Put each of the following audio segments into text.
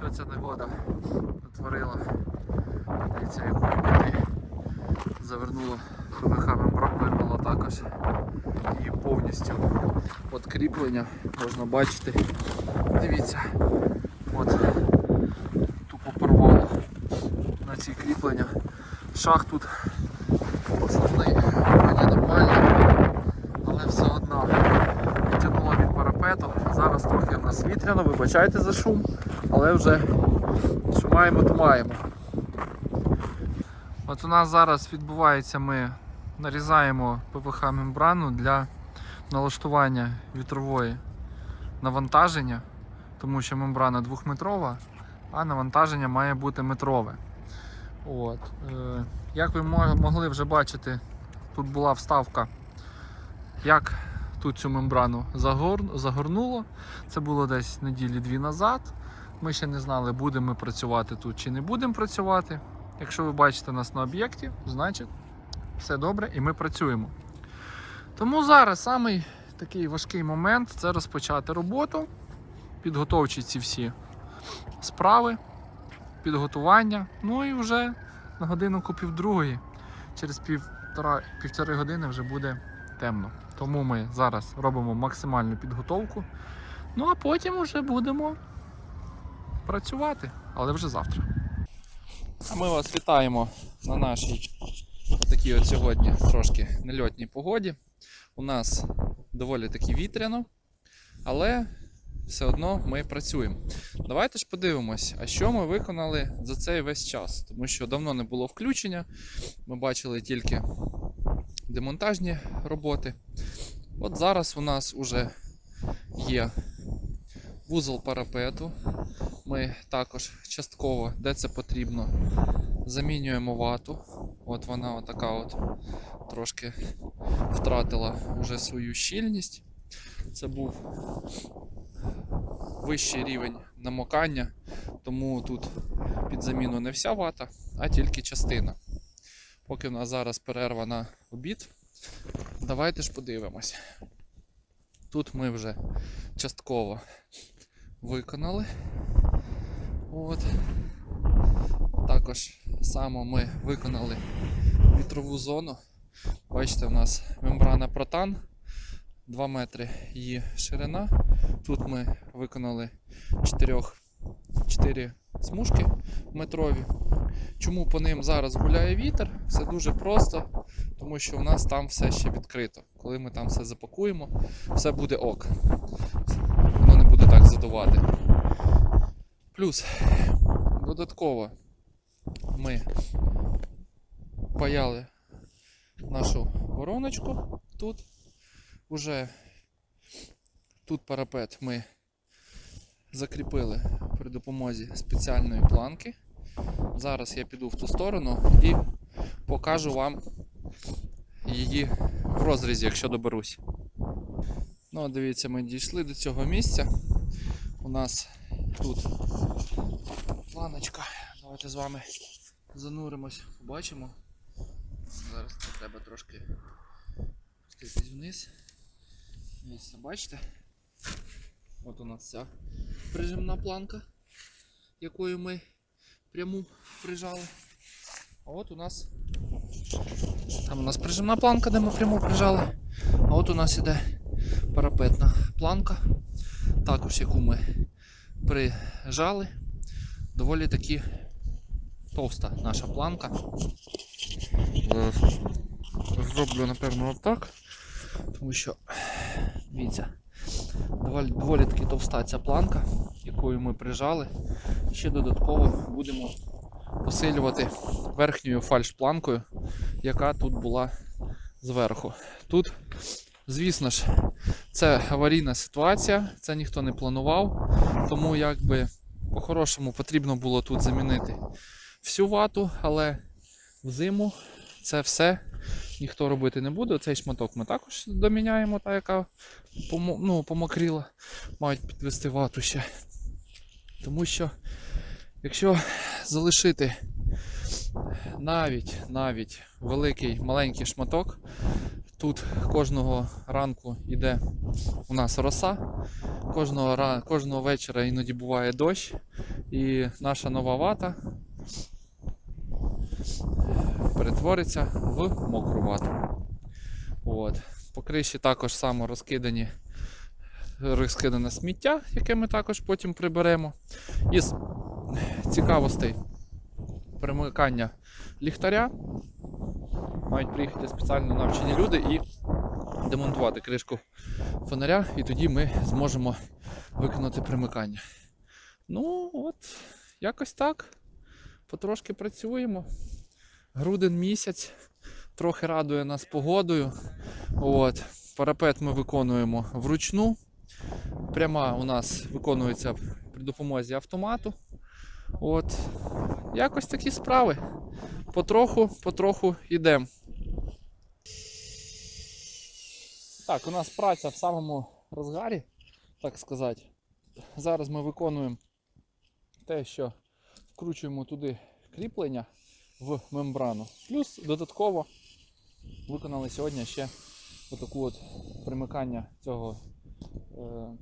Що ця негода натворила? Дивіться, якої біди. Завернуло ПВХ мембрану, вирвало також і повністю от кріплення можна бачити. Дивіться, от тупо порвало на ці кріплення. Шах тут основний вроді нормальний, але все одно відтягнуло від парапету. Зараз трохи в нас вітряно, вибачайте за шум, але вже що маємо, то маємо. От у нас зараз відбувається, ми нарізаємо ПВХ мембрану для налаштування вітрової навантаження, тому що мембрана двохметрова, а навантаження має бути метрове. От. Е, як ви могли вже бачити, тут була вставка, як тут цю мембрану загорнуло. Це було десь неділі дві назад. Ми ще не знали, будемо ми працювати тут чи не будемо працювати. Якщо ви бачите нас на об'єкті, значить все добре і ми працюємо. Тому зараз самий такий важкий момент це розпочати роботу, підготовчі ці всі справи, підготування. Ну і вже на годинку півдругої, через півтора, півтори години вже буде темно. Тому ми зараз робимо максимальну підготовку. Ну а потім вже будемо працювати, але вже завтра. А ми вас вітаємо на нашій такій от сьогодні трошки нельотній погоді. У нас доволі таки вітряно, але все одно ми працюємо. Давайте ж подивимось, а що ми виконали за цей весь час, тому що давно не було включення. Ми бачили тільки демонтажні роботи. От зараз у нас уже є вузол парапету. Ми також частково, де це потрібно, замінюємо вату. От вона отака от трошки втратила вже свою щільність. Це був вищий рівень намокання, тому тут під заміну не вся вата, а тільки частина. Поки в нас зараз перерва на обід, давайте ж подивимось. Тут ми вже частково виконали. От. Також само ми виконали вітрову зону. Бачите, у нас мембрана протан 2 метри її ширина. Тут ми виконали 4, 4 смужки метрові. Чому по ним зараз гуляє вітер? Все дуже просто, тому що у нас там все ще відкрито. Коли ми там все запакуємо, все буде ок. Воно не так задувати. Плюс додатково ми паяли нашу вороночку тут. Уже тут парапет ми закріпили при допомозі спеціальної планки. Зараз я піду в ту сторону і покажу вам її в розрізі, якщо доберусь. Ну, дивіться, ми дійшли до цього місця. У нас тут планочка. Давайте з вами зануримось, побачимо. Зараз це треба трошки спуститись вниз. Дивіться, бачите? От у нас ця прижимна планка, якою ми пряму прижали. А от у нас там у нас прижимна планка, де ми пряму прижали. А от у нас іде парапетна планка, також яку ми прижали. Доволі таки товста наша планка. Зараз зроблю, напевно, отак. Тому що, дивіться, доволі, доволі таки товста ця планка, якою ми прижали. Ще додатково будемо посилювати верхньою фальш-планкою, яка тут була зверху. Тут, звісно ж, це аварійна ситуація, це ніхто не планував, тому якби по-хорошому потрібно було тут замінити всю вату, але взиму це все ніхто робити не буде. Цей шматок ми також доміняємо, та яка ну, помокріла, мають підвести вату ще. Тому що, якщо залишити навіть, навіть великий маленький шматок, тут кожного ранку йде у нас роса, кожного, кожного вечора іноді буває дощ, І наша нова вата перетвориться в мокру вату. От. По також само розкидані розкидане сміття, яке ми також потім приберемо. Із цікавостей перемикання ліхтаря мають приїхати спеціально навчені люди і демонтувати кришку фонаря, і тоді ми зможемо виконати примикання. Ну, от, якось так. Потрошки працюємо. Грудень місяць, трохи радує нас погодою. От. Парапет ми виконуємо вручну. Пряма у нас виконується при допомозі автомату. От. Якось такі справи. Потроху, потроху йдемо. Так, у нас праця в самому розгарі, так сказати. Зараз ми виконуємо те, що вкручуємо туди кріплення в мембрану. Плюс додатково виконали сьогодні ще отаку от примикання цього, е,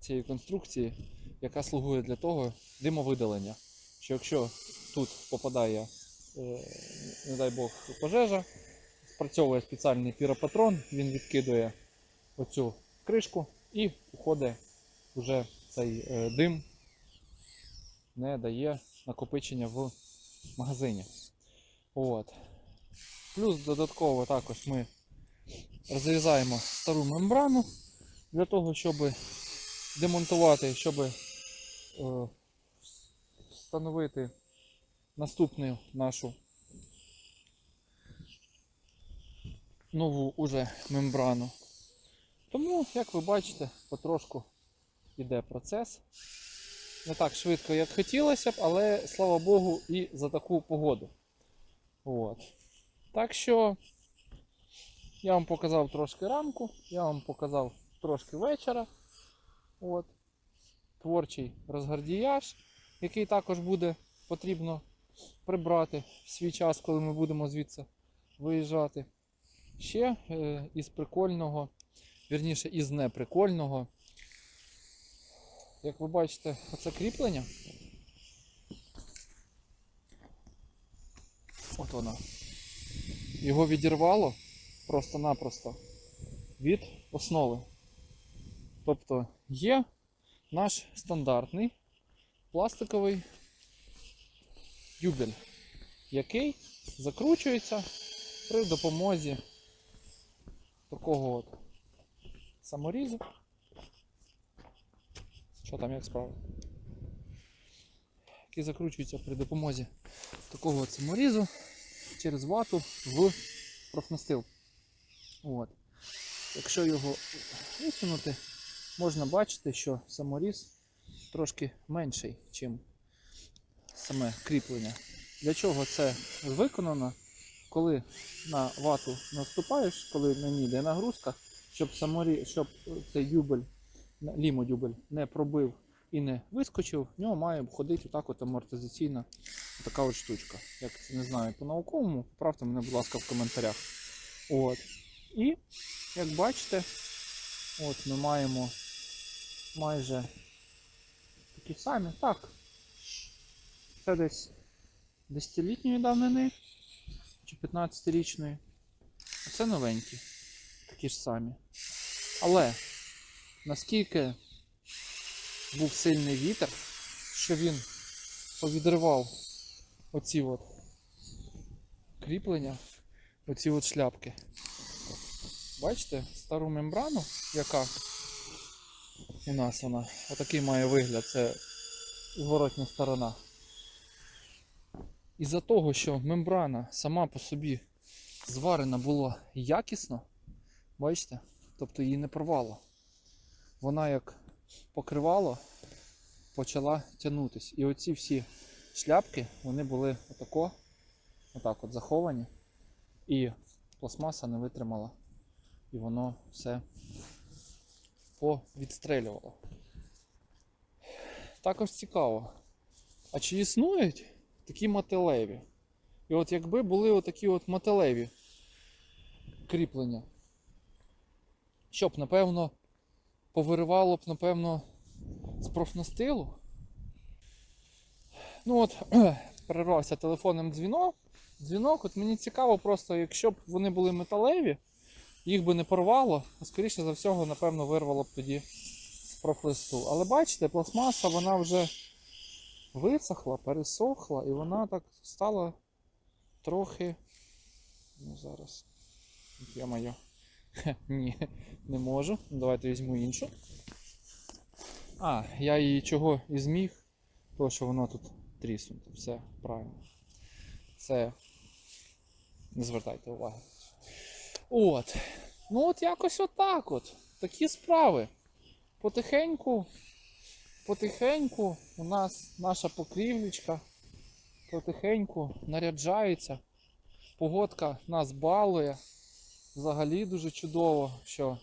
цієї конструкції, яка слугує для того димовидалення. Що якщо тут попадає, е, не дай Бог, пожежа, спрацьовує спеціальний піропатрон, він відкидує оцю кришку і уходить вже цей е, дим, не дає накопичення в магазині. От. Плюс додатково також ми розрізаємо стару мембрану для того, щоб демонтувати, щоб е, встановити наступну нашу нову уже мембрану. Тому, як ви бачите, потрошку йде процес. Не так швидко, як хотілося б, але слава Богу, і за таку погоду. От. Так що я вам показав трошки ранку, я вам показав трошки вечора. От. Творчий розгардіяж, який також буде потрібно прибрати в свій час, коли ми будемо звідси виїжджати. Ще е, із прикольного, вірніше із неприкольного. Як ви бачите, оце кріплення. От воно. Його відірвало просто-напросто від основи. Тобто є наш стандартний пластиковий дюбель, який закручується при допомозі такого от саморізу. Що там як справа? Який закручується при допомозі такого от саморізу через вату в профнастил. От. Якщо його висунути, можна бачити, що саморіз трошки менший, ніж саме кріплення. Для чого це виконано? Коли на вату наступаєш, коли на ній йде нагрузка, щоб саморі, щоб цей дюбель, не пробив і не вискочив, в нього має ходити отак от амортизаційна така от штучка. Як це не знаю по-науковому, правте мене, будь ласка, в коментарях. От. І, як бачите, от ми маємо майже такі самі. Так. Це десь 10-літньої давнини чи 15-річної. А це новенькі. Такі ж самі. Але наскільки був сильний вітер, що він повідривав оці от кріплення, оці от шляпки. Бачите, стару мембрану, яка у нас вона, отакий має вигляд, це зворотня сторона. Із-за того, що мембрана сама по собі зварена була якісно, бачите, тобто її не порвало. Вона як покривало, почала тягнутись. І оці всі шляпки, вони були отако, отак от заховані. І пластмаса не витримала. І воно все повідстрелювало. Також цікаво. А чи існують такі мотилеві? І от якби були отакі от мотилеві кріплення, щоб, напевно, повиривало б, напевно, з профнастилу. Ну от, перервався телефонним дзвінок. Дзвінок, от мені цікаво, просто якщо б вони були металеві, їх би не порвало, а скоріше за всього, напевно, вирвало б тоді з профлисту. Але бачите, пластмаса вона вже висохла, пересохла, і вона так стала трохи. Ну зараз. Я моє. Ні, не можу. Давайте візьму іншу. А, я її чого і зміг, тому що воно тут тріснуте. Все правильно. Це не звертайте уваги. От. Ну от якось отак от. Такі справи. Потихеньку, потихеньку у нас наша покрівлічка потихеньку наряджається. Погодка нас балує. Взагалі дуже чудово, що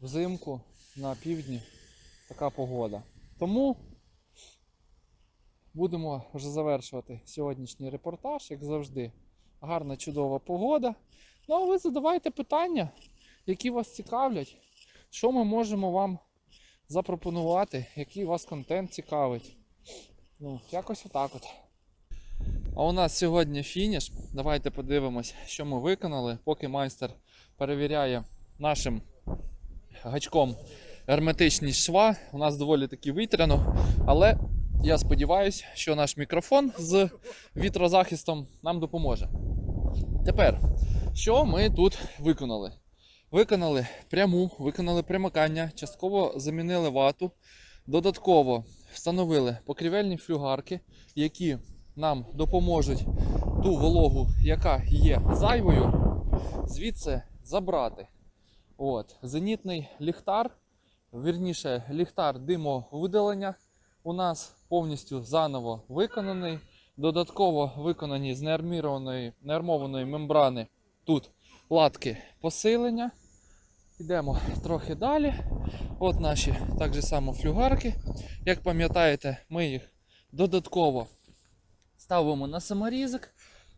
взимку на півдні така погода. Тому будемо вже завершувати сьогоднішній репортаж, як завжди. Гарна, чудова погода. Ну, а ви задавайте питання, які вас цікавлять, що ми можемо вам запропонувати, який вас контент цікавить. Ну, якось отак от. А у нас сьогодні фініш. Давайте подивимось, що ми виконали, поки майстер перевіряє нашим гачком герметичність шва. У нас доволі таки вітряно, але я сподіваюся, що наш мікрофон з вітрозахистом нам допоможе. Тепер, що ми тут виконали? Виконали пряму, виконали примикання, частково замінили вату, додатково встановили покрівельні флюгарки, які нам допоможуть ту вологу, яка є зайвою, звідси забрати. От, зенітний ліхтар, вірніше, ліхтар димовидалення у нас повністю заново виконаний. Додатково виконані з неармованої мембрани тут латки посилення. Йдемо трохи далі. От наші так же само флюгарки. Як пам'ятаєте, ми їх додатково ставимо на саморізик.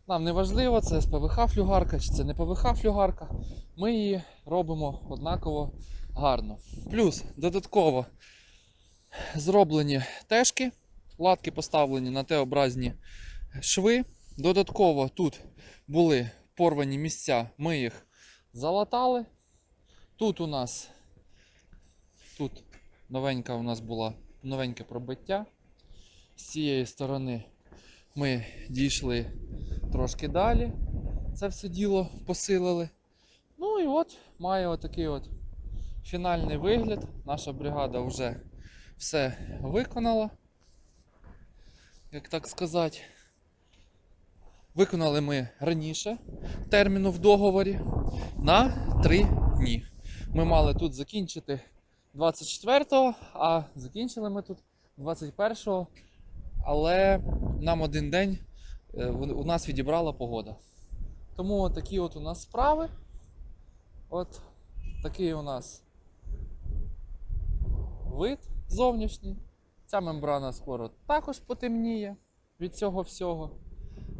Нам не важливо, це з ПВХ флюгарка чи це не ПВХ флюгарка. Ми її робимо однаково гарно. Плюс додатково зроблені тежки, латки поставлені на Т-образні шви. Додатково тут були порвані місця, ми їх залатали. Тут у нас тут новенька у нас була новеньке пробиття. З цієї сторони ми дійшли трошки далі. Це все діло посилили. Ну і от має отакий от фінальний вигляд. Наша бригада вже все виконала. Як так сказати. Виконали ми раніше терміну в договорі на 3 дні. Ми мали тут закінчити 24-го, а закінчили ми тут 21-го, але нам один день е, у нас відібрала погода. Тому такі от у нас справи. От такий у нас вид зовнішній. Ця мембрана скоро також потемніє від цього всього.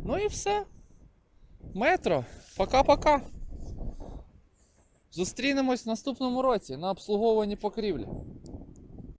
Ну і все. Метро. Пока-пока. Зустрінемось в наступному році на обслуговуванні покрівлі.